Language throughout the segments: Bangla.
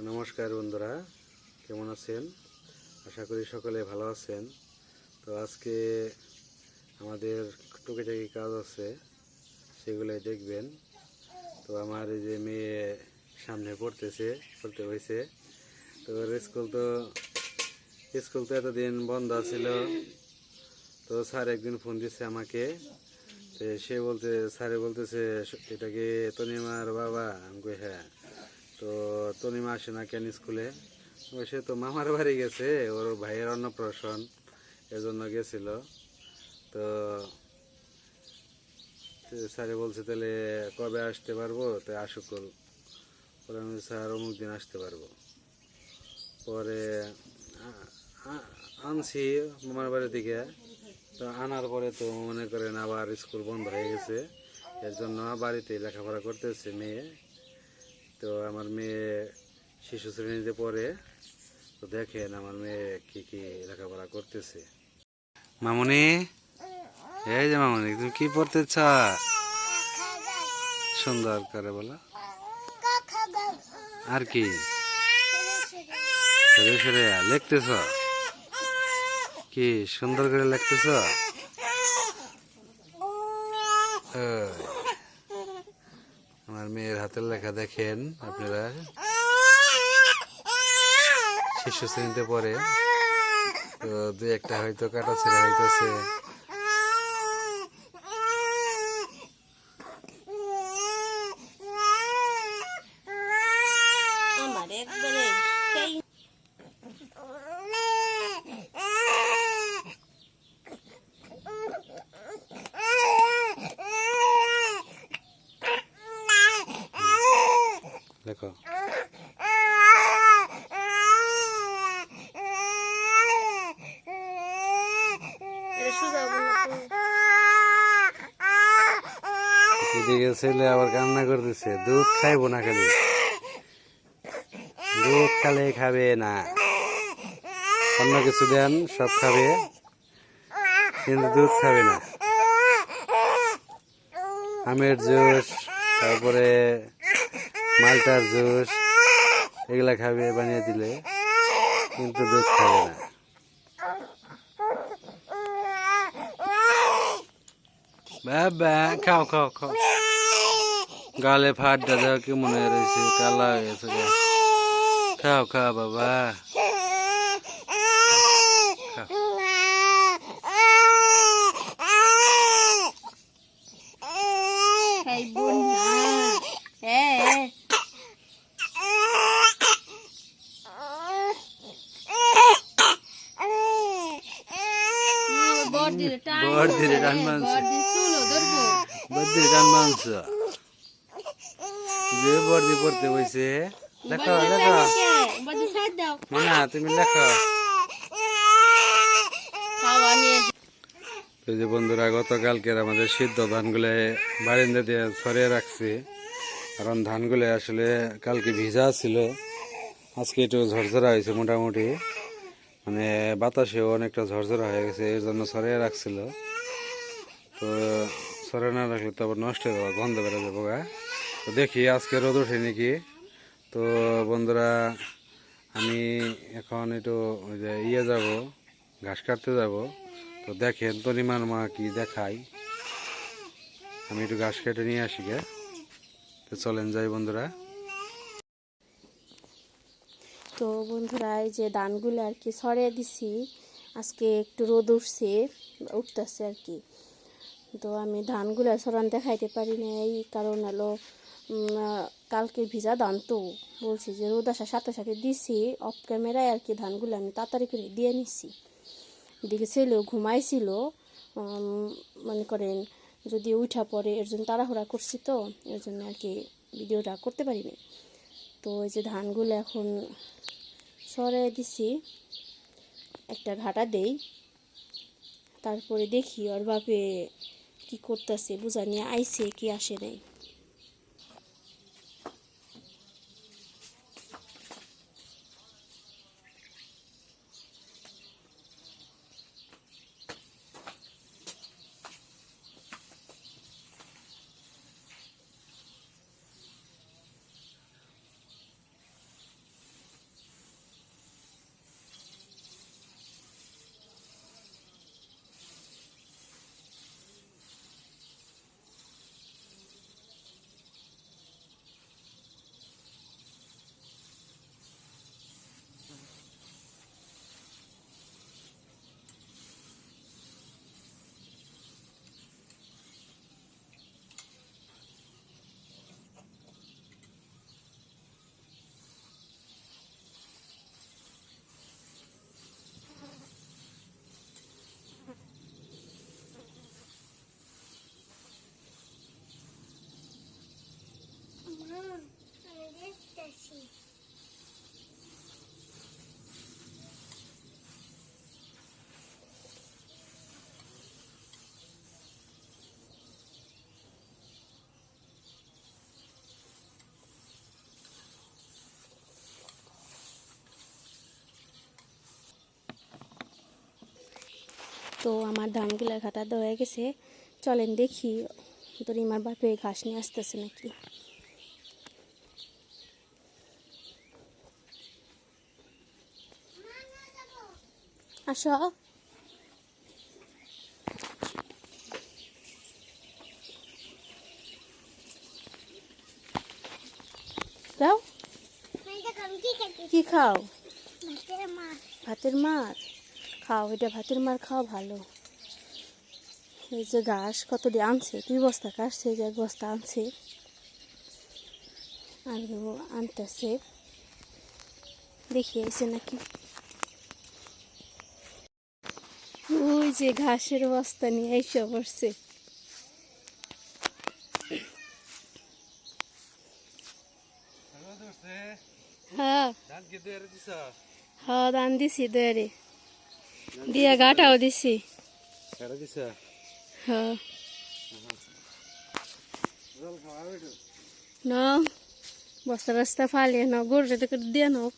নমস্কার বন্ধুরা, কেমন আছেন? আশা করি সকলে ভালো আছেন। তো আজকে আমাদের টুকিটাকি কাজ আছে, সেগুলোই দেখবেন। তো আমার এই যে মেয়ে সামনে পড়তেছে, পড়তে হয়েছে তো স্কুল তো স্কুল তো এতদিন বন্ধ ছিল। তো স্যার একদিন ফোন দিচ্ছে আমাকে। সে বলতে, স্যারে বলতেছে এটা কি তনিমার বাবা? আমি হ্যাঁ। তো তনিমা আসে না কেন স্কুলে? সে তো মামার বাড়ি গেছে, ওর ভাইয়ের অন্নপ্রাশন এজন্য গেছিল। তো স্যারে বলছে, তাহলে কবে আসতে পারব? তো আসুক পরে আমি স্যার, অমুক দিন আসতে পারব। পরে আনছি মামার বাড়ির দিকে। তো আনার পরে তো মনে করেন আবার স্কুল বন্ধ হয়ে গেছে। এর জন্য বাড়িতে লেখাপড়া করতেছে মেয়ে। তো আমার মেয়ে শিশু শ্রেণীতে পড়ে। তো দেখেন আমার মেয়ে কি কি লেখাপড়া করতেছে। মামনি, এই যে মামনি, তুমি কি পড়তেছ সুন্দর করে বলো। আর কি? লিখতেছ? কি সুন্দর করে লিখতেছ। আমার মেয়ের হাতের লেখা দেখেন আপনারা। শিশু শ্রেণীতে পড়ে। তো দু একটা হয়তো কাটা ছেড়ে হইতেছে। তো। এদিকে ছেলে আবার কান্না করতেছে দুধ খাইবো না খালি। দুধ খালে খাবে না। অন্য কিছু দেন সব খাবে। কিন্তু দুধ খাবে না। আমের জুস তারপরে মালটার জুস, এগুলা খাবে, বানিয়ে দিলে কিন্তু দুধ খাবে না। খাও খাও খাও। গালে ফাট দাদা কি মনে রয়েছে কালা হয়ে গেছে খাও খাও, বাবা খাইব না হ্যাঁ বড়দিরে টান টান মানছে। বদ্রি টান মাংস যে বর্দি পড়তে বইছে লেখো লেখো বড়দি সাইড দাও মানা তুমি লেখো খাওয়া নিয়ে তো যে বন্ধুরা গতকালকের আমাদের সিদ্ধ ধানগুলো বারিন্দা দিয়ে ছড়িয়ে রাখছি। কারণ ধানগুলো আসলে কালকে ভিজা ছিল। আজকে একটু ঝরঝরা হয়েছে মোটামুটি। মানে বাতাসেও অনেকটা ঝরঝরা হয়ে গেছে এর জন্য ছড়িয়ে রাখছিল। তো সরে না রাখলে তো আবার নষ্ট হয়ে যাবে গন্ধ বেরো যাব গা তো দেখি, আজকে রোদ ওঠে নাকি? তো বন্ধুরা, আমি এখন একটু ওই যে ইয়ে যাব, ঘাস কাটতে যাব। তো দেখেন, তনিমার মা কি দেখাই আমি একটু ঘাস কেটে নিয়ে আসি গে তো চলেন যাই বন্ধুরা। তো বন্ধুরা, এই যে ধানগুলো আর কি ছড়িয়ে দিছি, আজকে একটু রোদ উঠছে, উঠতেছে আর কি। তো আমি ধানগুলো ছড়ান দেখাইতে পারি না এই কারণ হলো কালকে ভিজা ধান তো, বলছি যে রোদ আসার সাথে সাথে দিছি অফ ক্যামেরায় আর কি ধানগুলো আমি তাড়াতাড়ি করে দিয়ে নিছি। দিকে ছেলেও ঘুমাইছিল মনে করেন যদি উঠা পরে এর জন্য তাড়াহুড়া করছি তো, এর জন্য আর কি ভিডিওটা করতে পারিনি তো এই যে ধানগুলো এখন সরে দিছি, একটা ঘাটা দেই, তারপরে দেখি ওর বাপে কি করতেছে বুঝা নিয়ে আইছে কি আসে নাই। তো আমার ধানগুলা ঘাটা হয়ে গেছে। চলেন দেখি তোর আমার বাপে ঘাস নিয়ে আসতেছে নাকি? আস। দাও। কি খাও? ভাতের মার খাও এটা ভাতের মার খাও ভালো। এই যে ঘাস কত দিয়ে আনছে দুই বস্তা কাটছে যে এক বস্তা আনছে। আর আনতেছে। দেখি আইছে নাকি। ওই যে ঘাসের বস্তা নিয়ে এসে পড়ছে। হ্যাঁ। হ্যাঁ দান দিছি দরে দিয়া গাটাও দিছি। হ্যাঁ। না বস্তা রাস্তা ফালিয়ে না গরুটা তো করে দিয়ে নাও।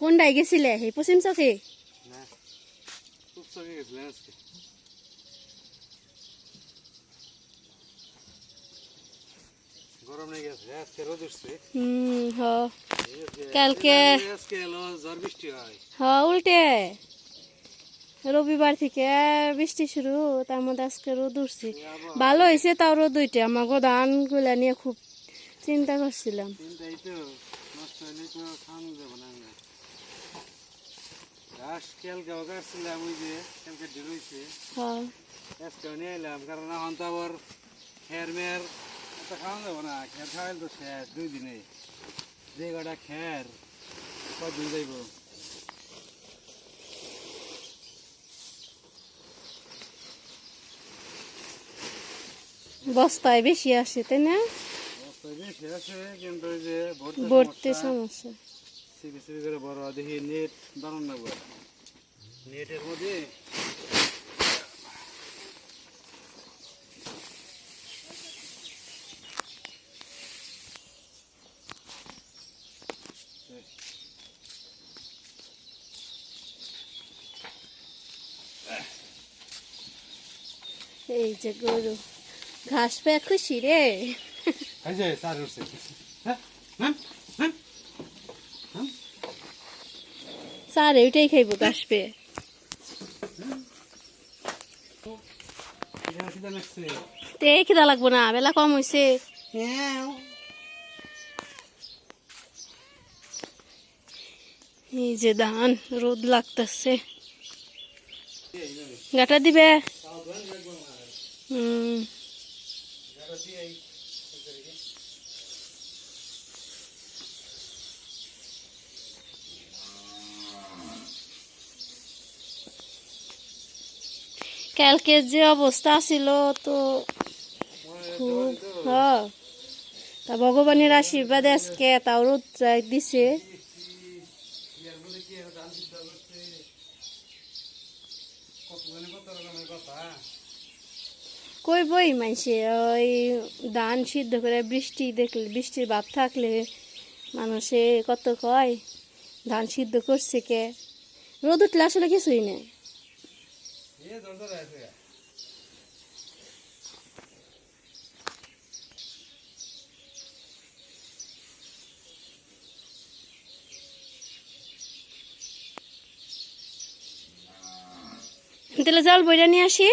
কোনটায় গেছিলে? এই পশ্চিম চকে? না খুব সঙ্গে গেছিলেন আজকে গরম গেছে আজকে রোদ উঠছে। হুম হ। কালকে আজকে এলো ঝড় বৃষ্টি হয়। হ উল্টে। রবিবার থেকে বৃষ্টি শুরু তার মধ্যে আজকে রোদ উঠছে। ভালো হয়েছে তাও রোদ উঠে আমাকে ধানগুলা নিয়ে খুব চিন্তা করছিলাম। আমরা। হ্যাঁ আজকে নিয়ে এলাম কারণ এখন তো আবার মেয়ের তো খাওয়ানো যাব না খের খাওয়াইল তো শেষ দুই দিনে যে কটা খের কদিন যাইব বস্তায় বেশি আসে, তাই না? কিন্তু ওই যে ভর্তি সমস্যা। সিবি সিবি করে বড় নেট নেটের মধ্যে এই যে গরু। ঘাস পেয়ে খুশি রে। এই যে স্যার উঠছে। হ্যাঁ হ্যাঁ। স্যার ওইটাই খাইবো ঘাস পেয়ে। তে খিদা লাগবো না বেলা কম হয়েছে হ্যাঁ। এই যে ধান রোদ লাগতেছে। গাটা দিবে। হুম। কালকের যে অবস্থা ছিল তো খুব হ্যাঁ। তা ভগবানের আশীর্বাদ আজকে তাও রোদ দিছে কতখানি কত রকমের কথা কই বই মাইসে ওই ধান সিদ্ধ করে বৃষ্টি দেখলে, বৃষ্টির ভাব থাকলে মানুষে কত কয়, ধান সিদ্ধ করছে কে? রোদ উঠলে আসলে কিছুই নেই। তাহলে জল বইটা নিয়ে আসি।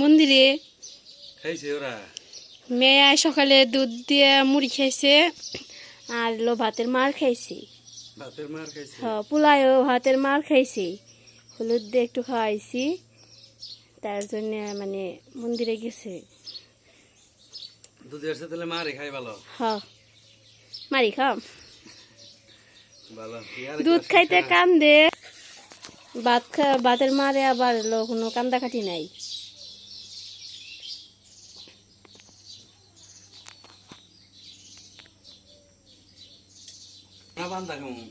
মন্দিরে। খাইছে ওরা। মেয়ে সকালে দুধ দিয়ে মুড়ি খাইছে আর লো ভাতের মার খাইছি। ভাতের মার খাইছে? হ্যাঁ পোলায়ও ভাতের মার খাইছি। হলুদ দিয়ে একটু খাওয়াইছি তার জন্য মানে মন্দিরে গেছে। দুধের সাথে তাহলে মারে খাই ভালো। হ মারি খাম। ভালো দুধ খাইতে কান্দে। ভাত খা ভাতের মারে আবার এলো কোনো কান্দাকাটি নাই। না খামু।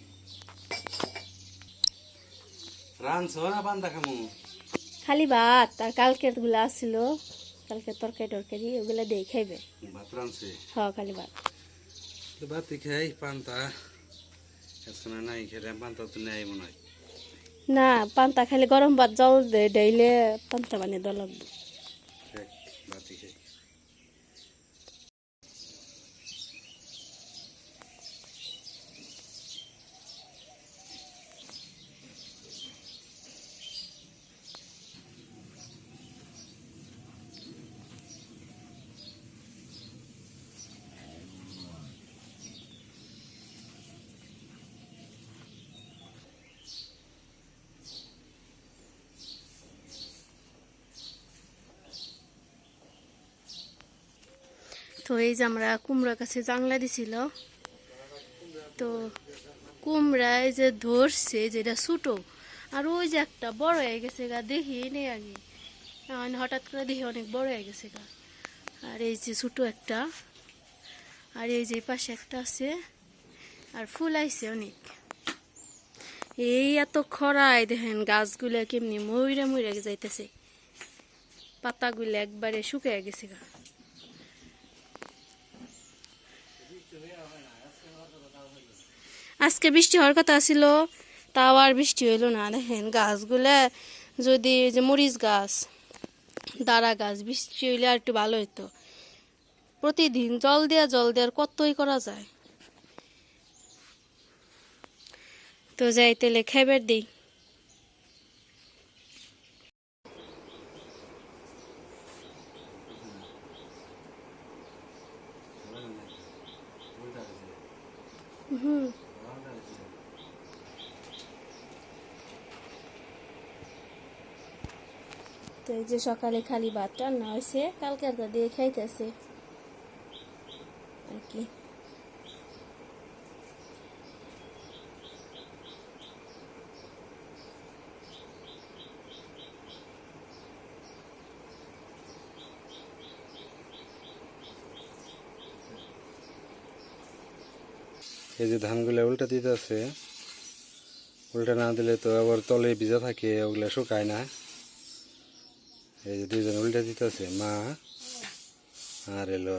রানছ না বান্দা খামু। খালি ভাত আর কালকেরগুলা আসছিল কালকে তরকারি টরকারি ওগুলা দিয়ে খাইবে। ভাত রানছে হ খালি ভাত। তো ভাতই খাই পান্তা। এখন নাই খেলে পান্তা তো নেই মনে হয়। না পান্তা খাইলে গরম ভাত জল দে ডেইলে পান্তা বানিয়ে দেওয়া লাগবে দেখ, ভাতই খাই তো এই যে আমরা কুমড়া কাছে জাংলা দিছিল। তো কুমড়া এই যে ধরছে যেটা ছোটো, আর ওই যে একটা বড় হয়ে গেছে গা, দেখি নেই আগে। হঠাৎ করে দেখি অনেক বড় হয়ে গেছে গা। আর এই যে ছোটো একটা, আর এই যে পাশে একটা আছে, আর ফুল আইছে অনেক। এই এত খরায় দেখেন গাছগুলো কেমনি ময়রা ময়রা যাইতেছে। পাতাগুলো একবারে শুকিয়ে গেছে গা। আজকে বৃষ্টি হওয়ার কথা ছিল, তাও আর বৃষ্টি হইল না। দেখেন, গাছগুলা যদি যে মরিচ গাছ দাঁড়া গাছ, বৃষ্টি হইলে আর একটু ভালো হইতো। প্রতিদিন জল দেয়া, জল দেওয়ার কতই করা যায়? তো যাই তেলে খাইবার দিই। হুম। তো এই যে সকালে খালি ভাত রান্না হয়েছে, কালকে তো দিয়ে খাইতেছে। আর কি। এই যে ধানগুলো উল্টা দিতে আছে উল্টা না দিলে তো আবার তলে ভিজা থাকে, ওগুলা শুকায় না। এই যে দুইজন উল্টা দিতেছে মা আর এলো।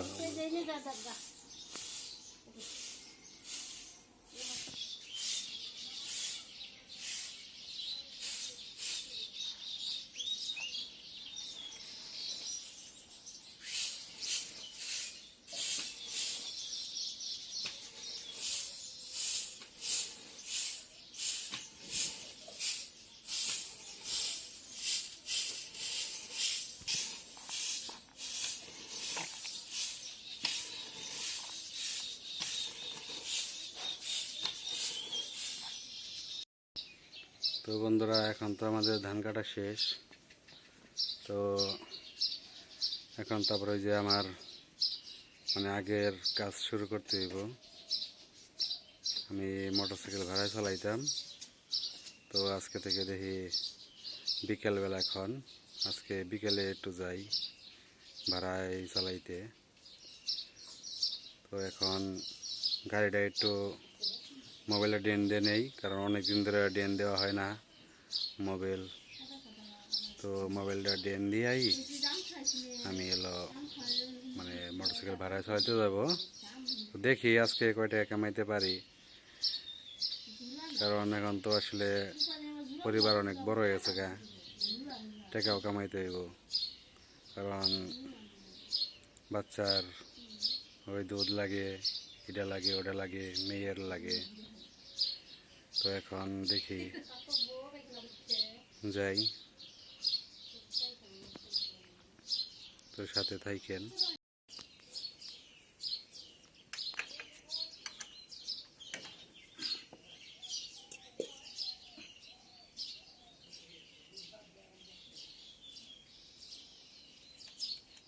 তো বন্ধুরা, এখন তো আমাদের ধান কাটা শেষ। তো এখন তারপরে যে আমার মানে আগের কাজ শুরু করতে হইব। আমি মোটরসাইকেল ভাড়ায় চালাইতাম। তো আজকে থেকে দেখি বিকেলবেলা এখন। আজকে বিকেলে একটু যাই ভাড়ায় চালাইতে। তো এখন গাড়িটা একটু মোবাইলে ডেন দিয়ে নেই, কারণ অনেক দিন ধরে ডেন দেওয়া হয় না মোবাইল। তো মোবাইলটা ডেন দিয়েই আমি এলো মানে মোটরসাইকেল ভাড়ায় চালাতে যাব। দেখি আজকে কয়টা কামাইতে পারি। কারণ এখন তো আসলে পরিবার অনেক বড় হয়ে গেছে গা, টাকাও কামাইতে হইব। কারণ বাচ্চার ওই দুধ লাগে, এটা লাগে, ওটা লাগে, মেয়ের লাগে। তো এখন দেখি। যাই। তো সাথে থাইকেন।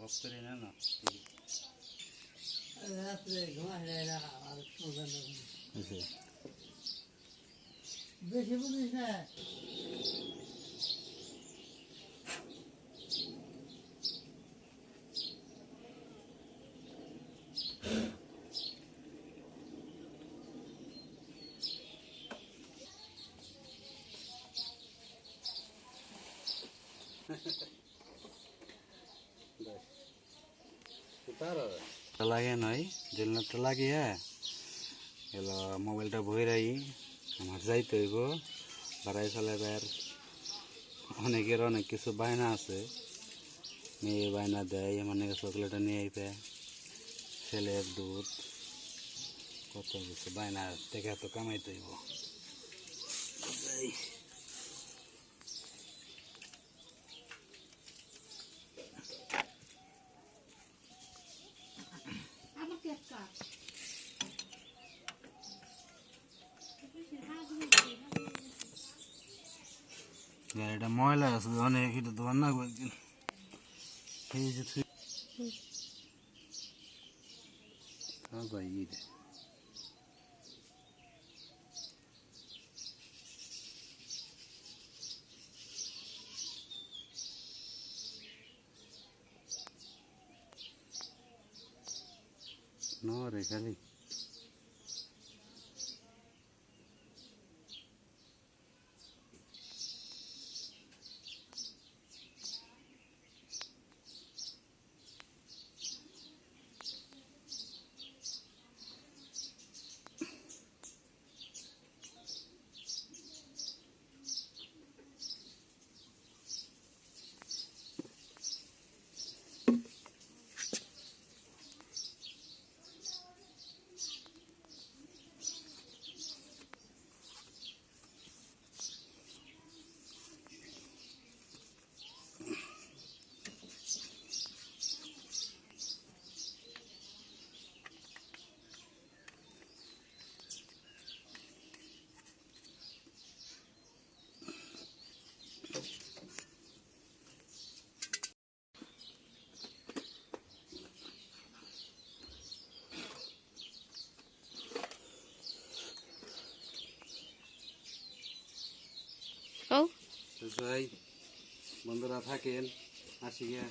অফ করে না। না বেশি বুঝিস না লাগে নয় জেলনারটা লাগিয়ে এলো মোবাইলটা বইরাই আমার যাইতে হইব। বাড়াই ফেলে বের অনেকের অনেক কিছু বায়না আছে। মেয়ে বায়না দেয় মানে নাকি চকলেটটা নিয়ে আইতে ছেলের দুধ। কত কিছু বায়না থেকে তো কামাইতে হইব। যাই। গাড়িটা ময়লা আছে অনেক এটা রান্না করব একদিন এই যে তুই নরে খালি যাই বন্ধুরা থাকেন আসি গিয়া।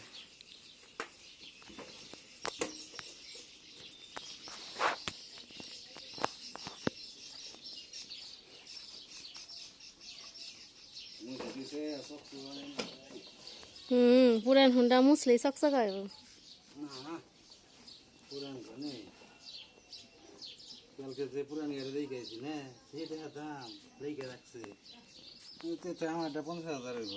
হুম পুরান হুন্ডা মুছলেই চকচকাইব না পুরান ঘনে কালকে যে পুরান গাড়ি রেখে আছি না সেটা দাম রেখে রাখছে। তো আমারটা পঞ্চাশ হাজার হইব।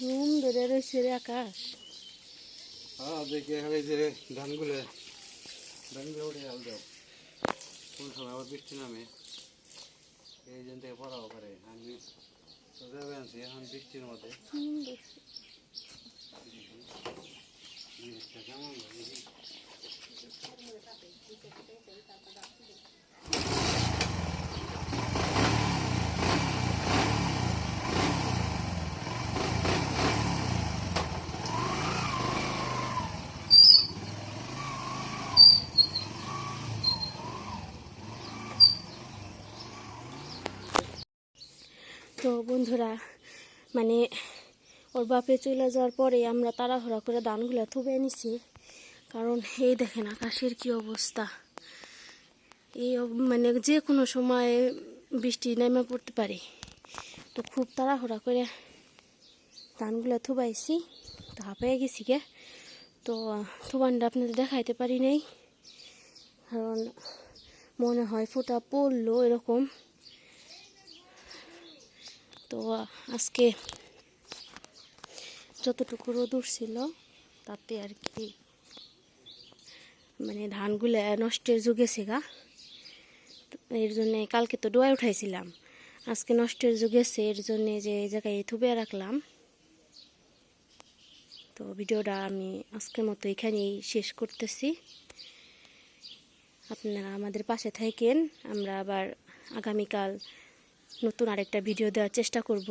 রুম ধরে রয়েছে রে আকাশ। হ্যাঁ দেখি এই যে ধানগুলো ধানগুলো উঠে আল দাও কোন সময় আবার বৃষ্টি নামে। এই জন থেকে পড়াও পারে আমি যাবে আনছি এখন বৃষ্টির মধ্যে। কেমন। তো বন্ধুরা মানে ওর বাপে চলে যাওয়ার পরে আমরা তাড়াহুড়া করে ধানগুলো থুবে নিছি। কারণ এই দেখেন আকাশের কি অবস্থা। এই মানে যে কোনো সময় বৃষ্টি নেমে পড়তে পারে। তো খুব তাড়াহুড়া করে ধানগুলো থুবাইছি, তো হাঁপাইয়া গেছি গে। তো থুবানটা আপনাদের দেখাইতে পারি নাই, কারণ মনে হয় ফুটা পড়ল এরকম। তো আজকে যতটুকু রোদ উঠছিল তাতে আর কি মানে ধানগুলো নষ্টের যুগে গা এর জন্যে কালকে তো ডোয়ায় উঠাইছিলাম। আজকে নষ্টের যুগে এর জন্যে যে জায়গায় থুবে রাখলাম। তো ভিডিওটা আমি আজকের মতো এখানেই শেষ করতেছি। আপনারা আমাদের পাশে থাকেন, আমরা আবার আগামীকাল নতুন আরেকটা ভিডিও দেওয়ার চেষ্টা করব।